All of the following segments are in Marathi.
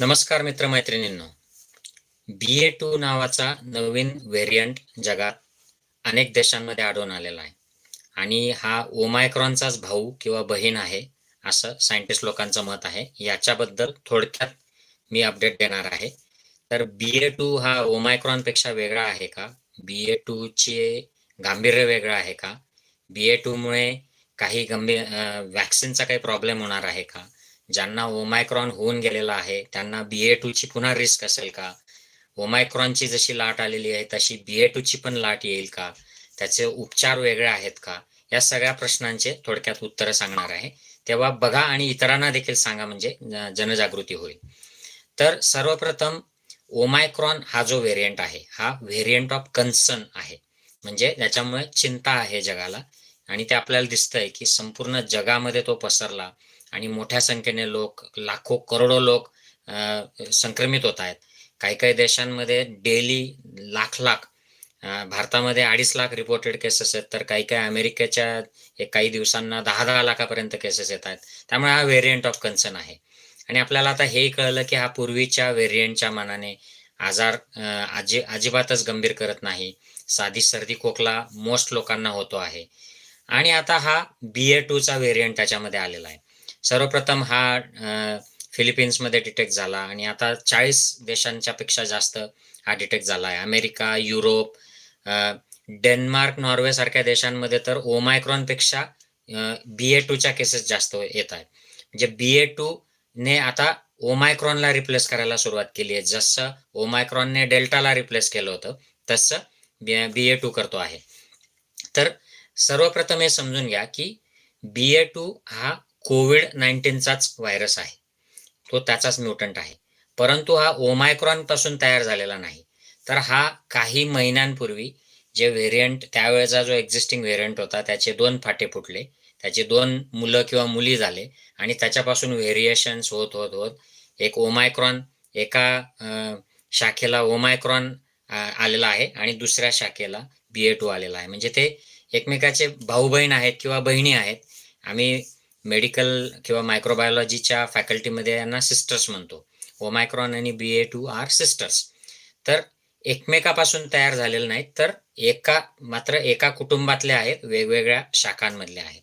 नमस्कार मित्रमैत्रिणींनो. बी ए टू नावाचा नवीन व्हेरियंट जगात अनेक देशांमध्ये आढळून आलेला आहे. आणि हा ओमायक्रॉनचाच भाऊ किंवा बहीण आहे असं सायंटिस्ट लोकांचं मत आहे. याच्याबद्दल थोडक्यात मी अपडेट देणार आहे. तर बी ए टू हा ओमायक्रॉनपेक्षा वेगळा आहे का? बी ए टूचे गांभीर्य वेगळं आहे का? बी ए टूमुळे काही गंभीर वॅक्सिनचा काही प्रॉब्लेम होणार आहे का? ज्यांना ओमायक्रॉन होऊन गेलेला आहे त्यांना बी ए टूची पुन्हा रिस्क असेल का? ओमायक्रॉनची जशी लाट आलेली आहे तशी बी ए टूची पण लाट येईल का? त्याचे उपचार वेगळे आहेत का? या सगळ्या प्रश्नांचे थोडक्यात उत्तरं सांगणार आहे. तेव्हा बघा आणि इतरांना देखील सांगा म्हणजे जनजागृती होईल. तर सर्वप्रथम ओमायक्रॉन हा जो व्हेरियंट आहे हा व्हेरियंट ऑफ कन्सर्न आहे. म्हणजे त्याच्यामुळे चिंता आहे जगाला आणि ते आपल्याला दिसतंय की संपूर्ण जगामध्ये तो पसरला. आणि मोठ्या संख्येने लोक लाखो करोडो लोक संक्रमित होत आहेत. काही काही देशांमध्ये डेली लाख लाख भारतामध्ये अडीच लाख रिपोर्टेड केसेस आहेत. तर काही काही अमेरिकेच्या काही दिवसांना दहा दहा लाखापर्यंत केसेस येत आहेत. त्यामुळे हा व्हेरियंट ऑफ कन्सर्न आहे. आणि आपल्याला आता हे कळलं की हा पूर्वीच्या व्हेरियंटच्या मानाने आजार अजि अजिबातच गंभीर करत नाही. साधी सर्दी खोकला मोस्ट लोकांना होतो आहे. आणि आता हा बी ए टूचा व्हेरियंट त्याच्यामध्ये आलेला आहे. सर्वप्रथम हा फिलिपिन्समध्ये डिटेक्ट झाला आणि आता चाळीस देशांच्या पेक्षा जास्त हा डिटेक्ट झाला आहे अमेरिका युरोप डेन्मार्क नॉर्वे सारख्या देशांमध्ये तर ओमायक्रॉनपेक्षा बी ए टूच्या केसेस जास्त येत आहेत. म्हणजे बी ए टू ने आता ओमायक्रॉनला रिप्लेस करायला सुरुवात केली आहे. जसं ओमायक्रॉनने डेल्टाला रिप्लेस केलं होतं तसं बी ए टू करतो आहे. तर सर्वप्रथम हे समजून घ्या की बी ए टू हा कोविड नाईन्टीनचाच व्हायरस आहे. तो त्याचाच म्युटंट आहे. परंतु हा ओमायक्रॉनपासून तयार झालेला नाही. तर हा काही महिन्यांपूर्वी जे व्हेरियंट त्यावेळेचा जो एक्झिस्टिंग व्हेरियंट होता त्याचे दोन फाटे फुटले. त्याचे दोन मुलं किंवा मुली झाले आणि त्याच्यापासून व्हेरिएशन्स होत होत होत एक ओमायक्रॉन एका शाखेला ओमायक्रॉन आलेला आहे आणि दुसऱ्या शाखेला बी ए टू आलेला आहे. म्हणजे ते एकमेकाचे भाऊ बहीण आहेत किंवा बहिणी आहेत. आम्ही मेडिकल किंवा मायक्रोबायोलॉजीच्या फॅकल्टीमध्ये यांना सिस्टर्स म्हणतो. ओमायक्रॉन आणि B A two are sisters. तर एकमेकापासून तयार झालेले नाहीत तर एका मात्र एका कुटुंबातले आहेत वेगवेगळ्या शाखांमधले आहेत.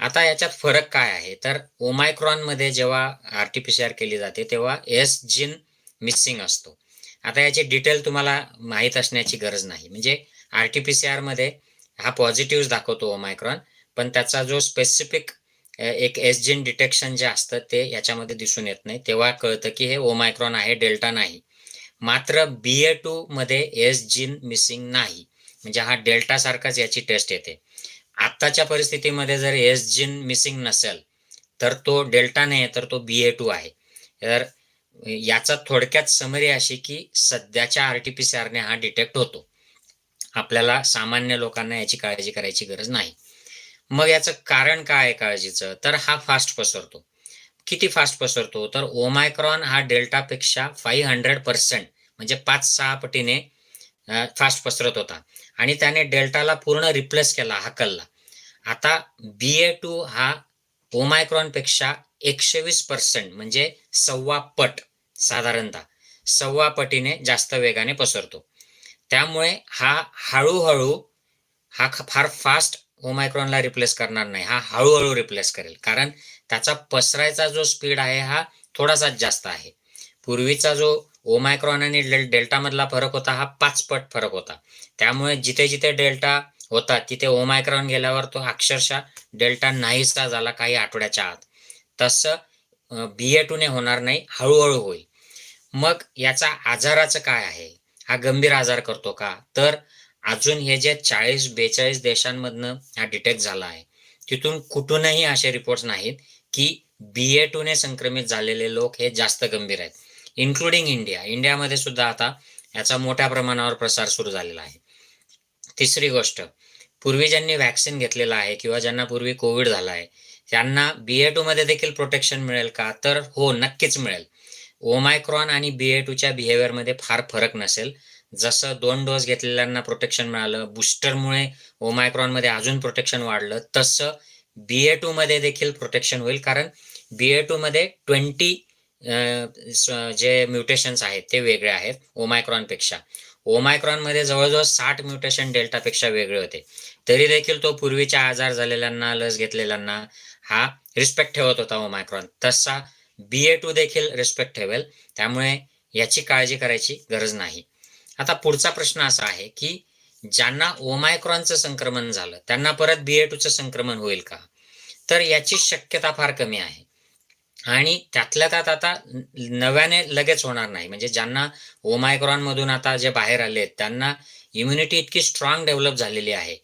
आता याच्यात फरक काय आहे? तर ओमायक्रॉनमध्ये जेव्हा R T P C R केली जाते तेव्हा एस जिन मिसिंग असतो. आता याची डिटेल तुम्हाला माहीत असण्याची गरज नाही. म्हणजे आर टी पी सी आरमध्ये हा पॉझिटिव्ह दाखवतो ओमायक्रॉन पण त्याचा जो स्पेसिफिक एक एसजीन डिटेक्शन जे असतं ते याच्यामध्ये दिसून येत नाही. तेव्हा कळतं की हे ओमायक्रॉन आहे डेल्टा नाही. मात्र बी ए टू मध्ये एस जिन मिसिंग नाही. म्हणजे हा डेल्टा सारखाच याची टेस्ट येते. आत्ताच्या परिस्थितीमध्ये जर एस जिन मिसिंग नसेल तर तो डेल्टा नाही तर तो बी ए टू आहे. तर याचा थोडक्यात समरी अशी की सध्याच्या आर टी पी सी आरने हा डिटेक्ट होतो. आपल्याला सामान्य लोकांना याची काळजी करायची गरज नाही. मग याचं कारण काय आहे काळजीचं? तर हा फास्ट पसरतो. किती फास्ट पसरतो? तर ओमायक्रॉन हा डेल्टापेक्षा फाईव्ह हंड्रेड पर्सेंट म्हणजे पाच सहा पटीने फास्ट पसरत होता. आणि त्याने डेल्टाला पूर्ण रिप्लेस केला हाकलला. आता बी ए टू हा ओमायक्रॉनपेक्षा एकशे वीस पर्सेंट म्हणजे सव्वा पट साधारणतः. सव्वा पटीने जास्त वेगाने पसरतो. त्यामुळे हा हळूहळू हा फार फास्ट ओमायक्रॉनला रिप्लेस करणार नाही. हा हळूहळू रिप्लेस करेल. कारण त्याचा पसरायचा जो स्पीड आहे हा थोडासाच जास्त आहे. पूर्वीचा जो ओमायक्रॉन आणि डेल डेल्टामधला फरक होता हा पाच पट फरक होता. त्यामुळे जिथे जिथे डेल्टा होता तिथे ओमायक्रॉन गेल्यावर तो अक्षरशः डेल्टा नाहीसा झाला काही आठवड्याच्या आत. तसं बी ए टूने होणार नाही हळूहळू होईल. मग याचा आजाराचं काय आहे? हा गंभीर आजार करतो का? तर अजून हे जे चाळीस बेचाळीस देशांमधनं हा डिटेक्ट झाला आहे तिथून कुठूनही असे रिपोर्ट्स नाहीत की बी ए टूने संक्रमित झालेले लोक हे जास्त गंभीर आहेत. इन्क्लुडिंग इंडिया इंडियामध्ये सुद्धा आता याचा मोठ्या प्रमाणावर प्रसार सुरू झालेला आहे. तिसरी गोष्ट पूर्वी ज्यांनी व्हॅक्सिन घेतलेला आहे किंवा ज्यांना पूर्वी कोविड झाला आहे त्यांना बी ए टू मध्ये देखील प्रोटेक्शन मिळेल का? तर हो नक्कीच मिळेल. ओमायक्रॉन आणि बी ए टूच्या बिहेवियरमध्ये फार फरक नसेल. जसं दोन डोस घेतलेल्यांना प्रोटेक्शन मिळालं बूस्टरमुळे ओमायक्रॉनमध्ये अजून प्रोटेक्शन वाढलं तसं बी ए टू मध्ये देखील प्रोटेक्शन होईल. कारण बी ए टू मध्ये ट्वेंटी जे म्युटेशन्स आहेत ते वेगळे आहेत ओमायक्रॉनपेक्षा ओमायक्रॉनमध्ये जवळजवळ साठ म्युटेशन डेल्टापेक्षा वेगळे होते. तरी देखील तो पूर्वीच्या आजार झालेल्यांना लस घेतलेल्यांना हा रिस्पेक्ट ठेवत होता ओमायक्रॉन तसा बी ए टू देखील रिस्पेक्ट ठेवेल. त्यामुळे याची काळजी करायची गरज नाही. आता पुढचा प्रश्न असा आहे की ज्यांना ओमायक्रॉनचं संक्रमण झालं त्यांना परत बी ए टूचं संक्रमण होईल का? तर याची शक्यता फार कमी आहे. आणि त्यातल्या त्यात आता नव्याने लगेच होणार नाही. म्हणजे ज्यांना ओमायक्रॉन मधून आता जे बाहेर आले आहेत त्यांना इम्युनिटी इतकी स्ट्रॉंग डेव्हलप झालेली आहे.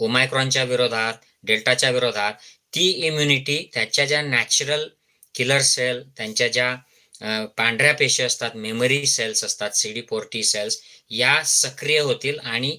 ओमायक्रॉनच्या विरोधात डेल्टाच्या विरोधात ती इम्युनिटी त्याच्या ज्या नॅचरल किलर सेल त्यांच्या ज्या पांढऱ्या पेशी असतात मेमरी सेल्स असतात सीडी फोर सेल्स या सक्रिय होतील आणि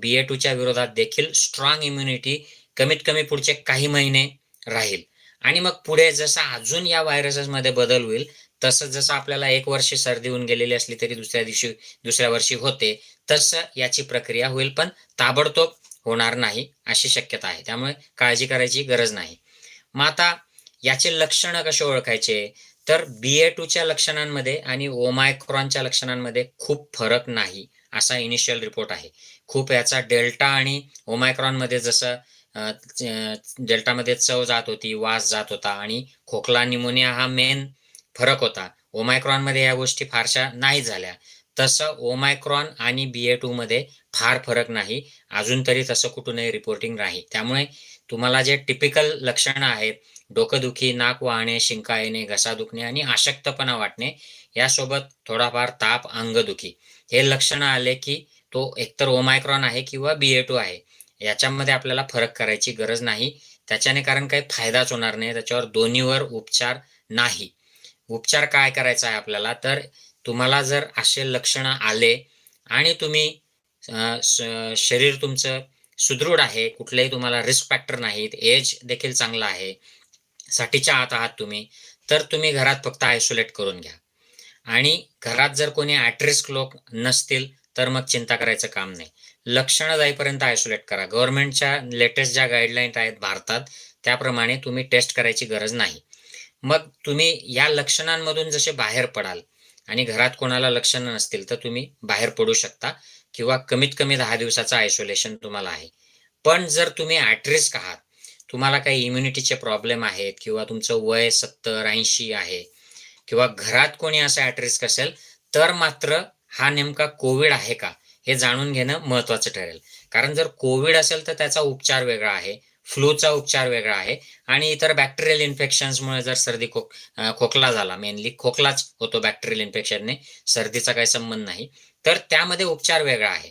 बी ए टूच्या विरोधात देखील स्ट्रॉंग इम्युनिटी कमीत कमी पुढचे काही महिने राहील. आणि मग पुढे जसा अजून या व्हायरसेसमध्ये बदल होईल तसं जसं आपल्याला एक वर्षी सर्दी होऊन गेलेली असली तरी दुसऱ्या दिवशी दुसऱ्या वर्षी होते तसं याची प्रक्रिया होईल पण ताबडतोब होणार नाही अशी शक्यता आहे. त्यामुळे काळजी करायची गरज नाही. मग आता याचे लक्षणं कसे ओळखायचे? तर बी ए टूच्या लक्षणांमध्ये आणि ओमायक्रॉनच्या लक्षणांमध्ये खूप फरक नाही असा इनिशियल रिपोर्ट आहे. खूप याचा डेल्टा आणि ओमायक्रॉनमध्ये जसं डेल्टामध्ये चव जात होती वास जात होता आणि खोकला निमोनिया हा मेन फरक होता. ओमायक्रॉनमध्ये या गोष्टी फारशा नाही झाल्या. तसं ओमायक्रॉन आणि बी ए मध्ये फार फरक नाही. अजून तरी तसं कुठूनही रिपोर्टिंग नाही. त्यामुळे तुम्हाला जे टिपिकल लक्षणं आहेत डोकंदुखी नाक वाहणे शिंका येणे घसा दुखणे आणि अशक्तपणा वाटणे यासोबत थोडाफार ताप अंगदुखी. हे लक्षणं आले की तो एकतर ओमायक्रॉन आहे किंवा बी ए टू आहे. याच्यामध्ये आपल्याला फरक करायची गरज नाही. त्याच्याने कारण काही फायदाच होणार नाही. त्याच्यावर दोन्हीवर उपचार नाही. उपचार काय करायचा आहे आपल्याला? तर तुम्हाला जर असे लक्षणं आले आणि तुम्ही श- शरीर तुमचं सुदृढ आहे कुठलेही तुम्हाला रिस्क फॅक्टर नाहीत एज देखील चांगला आहे साठीच्या आत आहात तुम्ही तर तुम्ही घरात फक्त आयसोलेट करून घ्या. आणि घरात जर कोणी ॲट लोक नसतील तर मग चिंता करायचं काम नाही. लक्षणं जाईपर्यंत आयसोलेट करा. गव्हर्नमेंटच्या लेटेस्ट ज्या गाईडलाईन आहेत भारतात त्याप्रमाणे तुम्ही टेस्ट करायची गरज नाही. मग तुम्ही या लक्षणांमधून जसे बाहेर पडाल आणि घरात कोणाला लक्षणं नसतील तर तुम्ही बाहेर पडू शकता. किंवा कमीत कमी दहा दिवसाचं आयसोलेशन तुम्हाला आहे. पण जर तुम्ही ॲट रिस्क आहात तुम्हाला काही इम्युनिटीचे प्रॉब्लेम आहेत किंवा तुमचं वय सत्तर ऐंशी आहे किंवा घरात कोणी असं ॲट रिस्क असेल तर मात्र हा नेमका कोविड आहे का हे जाणून घेणं महत्वाचं ठरेल. कारण जर कोविड असेल तर त्याचा उपचार वेगळा आहे फ्लूचा उपचार वेगळा आहे आणि इतर बॅक्टेरियल इन्फेक्शन्समुळे जर सर्दी खोक खोकला झाला मेनली खोकलाच होतो बॅक्टेरियल इन्फेक्शनने सर्दीचा काही संबंध नाही. तर त्यामध्ये उपचार वेगळा आहे.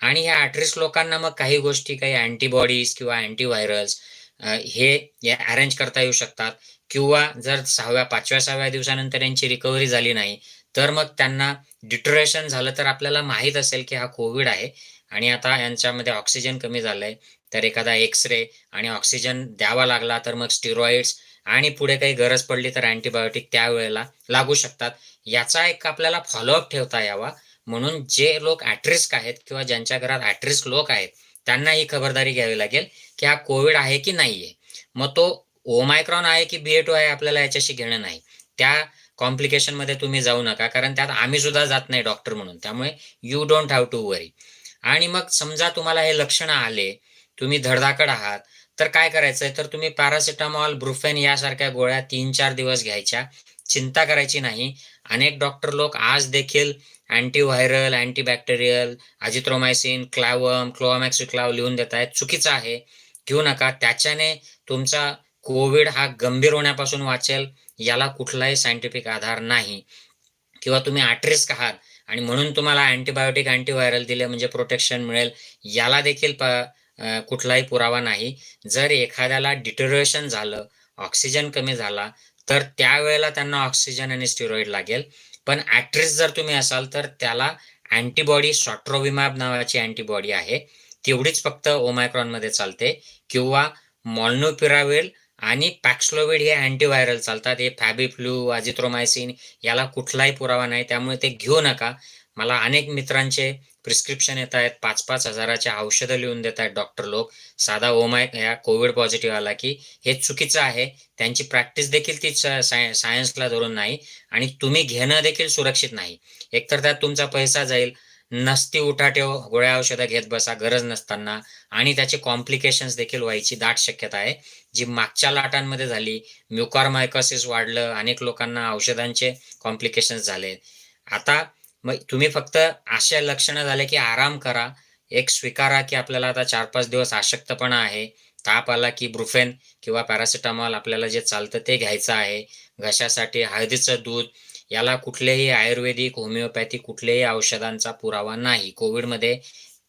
आणि ह्या ॲट्रिस लोकांना मग काही गोष्टी काही अँटीबॉडीज किंवा अँटीव्हायरल्स हे अरेंज करता येऊ शकतात. किंवा जर सहाव्या पाचव्या सहाव्या दिवसानंतर यांची रिकव्हरी झाली नाही तर मग त्यांना डिटरेशन झालं तर आपल्याला माहीत असेल की हा कोविड आहे आणि आता यांच्यामध्ये ऑक्सिजन कमी झालंय. तर एखादा एक्सरे आणि ऑक्सिजन द्यावा लागला तर मग स्टिरॉइड्स आणि पुढे काही गरज पडली तर अँटीबायोटिक त्यावेळेला लागू शकतात. याचा एक आपल्याला फॉलोअप ठेवता यावा. म्हणून जे लोक ॲट्रिस्क आहेत किंवा ज्यांच्या घरात ॲट्रिस्क लोक आहेत त्यांना ही खबरदारी घ्यावी लागेल की हा कोविड आहे की नाही आहे मग तो ओमायक्रॉन आहे की बी ए टू आहे आपल्याला याच्याशी घेणं नाही. त्या कॉम्प्लिकेशनमध्ये तुम्ही जाऊ नका कारण त्यात आम्ही सुद्धा जात नाही डॉक्टर म्हणून. त्यामुळे you don't have to worry आणि मग समजा तुम्हाला हे लक्षणं आले तुम्ही धडधाकड आहात तर काय करायचंय? तर तुम्ही पॅरासिटामॉल ब्रुफेन यासारख्या गोळ्या तीन चार दिवस घ्यायच्या. चिंता करायची नाही. अनेक डॉक्टर लोक आज देखील अँटीव्हायरल अँटीबॅक्टेरियल अजिथ्रोमायसिन क्लॅवम क्लोमॅक्सिक्लाव लिहून देत आहेत. चुकीचं आहे. घेऊ नका. त्याच्याने तुमचा कोविड हा गंभीर होण्यापासून वाचेल. याला कुठलाही सायंटिफिक आधार नाही. किंवा तुम्ही ॲट्रिस्क आहात आणि म्हणून तुम्हाला अँटीबायोटिक अँटीव्हायरल दिले म्हणजे प्रोटेक्शन मिळेल याला देखील प कुठलाही पुरावा नाही. जर एखाद्याला डिटोरेशन झालं ऑक्सिजन कमी झाला तर त्यावेळेला त्यांना ऑक्सिजन आणि स्टिरॉइड लागेल. पण ॲट्रिस जर तुम्ही असाल तर त्याला अँटीबॉडी सॉट्रोविमॅब नावाची अँटीबॉडी आहे. तेवढीच फक्त ओमायक्रॉनमध्ये चालते. किंवा मॉल्नोपिरावेल आणि पॅक्सलोविड हे अँटीव्हायरल चालतात. हे फॅबिफ्लू अजिथ्रोमायसिन याला कुठलाही पुरावा नाही. त्यामुळे ते घेऊ नका. मला अनेक मित्रांचे प्रिस्क्रिप्शन येत आहेत. पाच पाच हजाराचे औषधं लिहून देत आहेत डॉक्टर लोक. साधा ओमाय या कोविड पॉझिटिव्ह आला की हे चुकीचं आहे. त्यांची प्रॅक्टिस देखील ती साय सायन्सला धरून नाही आणि तुम्ही घेणं देखील सुरक्षित नाही. एकतर त्यात तुमचा पैसा जाईल. नसती उठाठेव गोळ्या औषधं घेत बसा गरज नसताना. आणि त्याचे कॉम्प्लिकेशन्स देखील व्हायची दाट शक्यता आहे. जी मागच्या लाटांमध्ये झाली म्युकॉरमायकॉसिस वाढलं अनेक लोकांना औषधांचे कॉम्प्लिकेशन्स झाले. आता मग तुम्ही फक्त अशा लक्षणं झाले की आराम करा. एक स्वीकारा की आपल्याला आता चार पाच दिवस अशक्तपणा आहे. ताप आला की ब्रुफेन किंवा पॅरासिटामॉल आपल्याला जे चालतं ते घ्यायचं आहे. घशासाठी हळदीचं दूध याला कुठलेही आयुर्वेदिक होमिओपॅथी कुठल्याही औषधांचा पुरावा नाही. कोविडमध्ये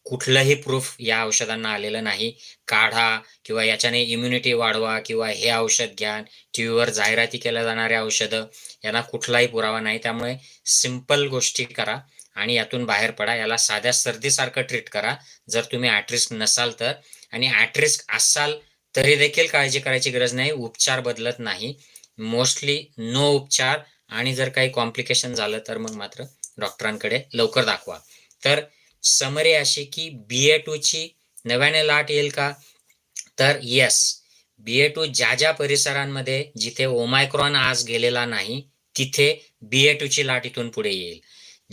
कुठलंही प्रूफ या औषधांना आलेलं नाही. काढा किंवा याच्याने इम्युनिटी वाढवा किंवा हे औषध घ्या. टी व्हीवर जाहिराती केल्या जाणाऱ्या औषधं यांना कुठलाही पुरावा नाही. त्यामुळे सिंपल गोष्टी करा आणि यातून बाहेर पडा. याला साध्या सर्दीसारखं ट्रीट करा. जर तुम्ही ॲटरिस्क नसाल तर. आणि ॲटरिस्क असाल तरी देखील काळजी करायची गरज नाही. उपचार बदलत नाही. मोस्टली नो उपचार. आणि जर काही कॉम्प्लिकेशन झालं तर मग मात्र डॉक्टरांकडे लवकर दाखवा. तर समरी अशी की बी ए टूची नव्याने लाट येईल का? तर येस बी ए टू ज्या ज्या परिसरांमध्ये जिथे ओमायक्रॉन आज गेलेला नाही तिथे बी ए टूची लाट इथून पुढे येईल.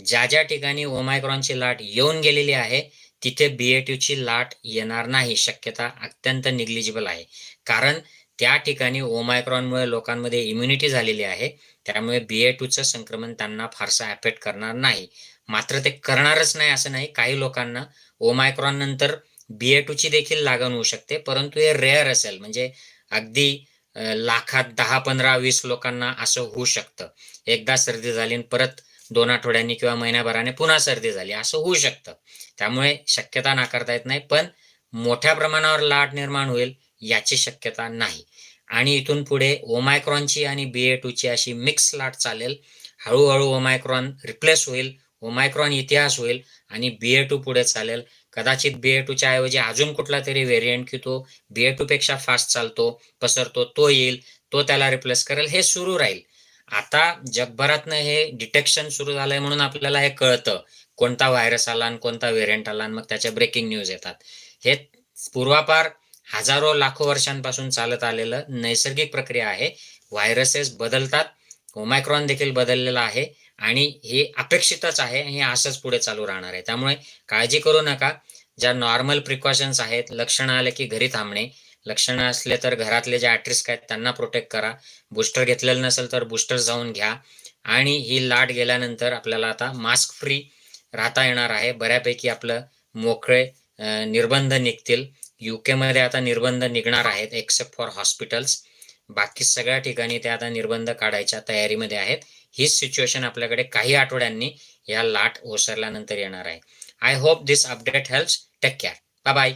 ज्या ज्या ठिकाणी ओमायक्रॉनची लाट येऊन गेलेली आहे तिथे बी ए टूची लाट येणार नाही. शक्यता अत्यंत निग्लिजिबल आहे. कारण त्या ठिकाणी ओमायक्रॉनमुळे लोकांमध्ये इम्युनिटी झालेली आहे त्यामुळे बी ए टूचं संक्रमण त्यांना फारसा अफेक्ट करणार नाही. मात्र ते करणारच नाही असं नाही काही लोकांना ओमायक्रॉन नंतर बी ए टूची देखील लागण होऊ शकते परंतु हे रेअर असेल म्हणजे अगदी लाखात दहा पंधरा वीस लोकांना असं होऊ शकतं. एकदा सर्दी झाली आणि परत दोन आठवड्यांनी किंवा महिन्याभराने पुन्हा सर्दी झाली असं होऊ शकतं. त्यामुळे शक्यता नाकारता येत नाही पण मोठ्या प्रमाणावर लाट निर्माण होईल याची शक्यता नाही. आणि इथून पुढे ओमायक्रॉनची आणि बी ए टूची अशी मिक्स लाट चालेल. हळूहळू ओमायक्रॉन रिप्लेस होईल ओमायक्रॉन इतिहास होईल आणि बी ए टू पुढे चालेल. कदाचित बी ए टूच्या ऐवजी अजून कुठला तरी व्हेरियंट की तो बी ए टू पेक्षा फास्ट चालतो पसरतो तो येईल तो त्याला रिप्लेस करेल हे सुरू राहील. आता जगभरातनं हे डिटेक्शन सुरू झालंय म्हणून आपल्याला हे कळतं. कोणता व्हायरस आला आणि कोणता व्हेरियंट आला आणि मग त्याच्या ब्रेकिंग न्यूज येतात. हे पूर्वापार हजारो लाखो वर्षांपासून चालत आलेलं नैसर्गिक प्रक्रिया आहे. व्हायरसेस बदलतात. ओमायक्रॉन देखील बदललेला आहे. आणि हे अपेक्षितच आहे हे असंच पुढे चालू राहणार आहे. त्यामुळे काळजी करू नका. ज्या नॉर्मल प्रिकॉशन्स आहेत लक्षणं आले की घरी थांबणे. लक्षणं असले तर घरातले जे ॲट्रिस्क आहेत त्यांना प्रोटेक्ट करा. बूस्टर घेतलेलं नसेल तर बूस्टर जाऊन घ्या. आणि ही लाट गेल्यानंतर आपल्याला आता मास्क फ्री राहता येणार आहे. बऱ्यापैकी आपलं मोकळे निर्बंध निघतील. युकेमध्ये मध्ये आता निर्बंध निघणार आहेत एक्सेप्ट फॉर हॉस्पिटल्स बाकी सगळ्या ठिकाणी ते आता निर्बंध काढायच्या तयारीमध्ये आहेत. हीच सिच्युएशन आपल्याकडे काही आठवड्यांनी या लाट ओसरल्यानंतर येणार आहे. I hope this update helps take care bye bye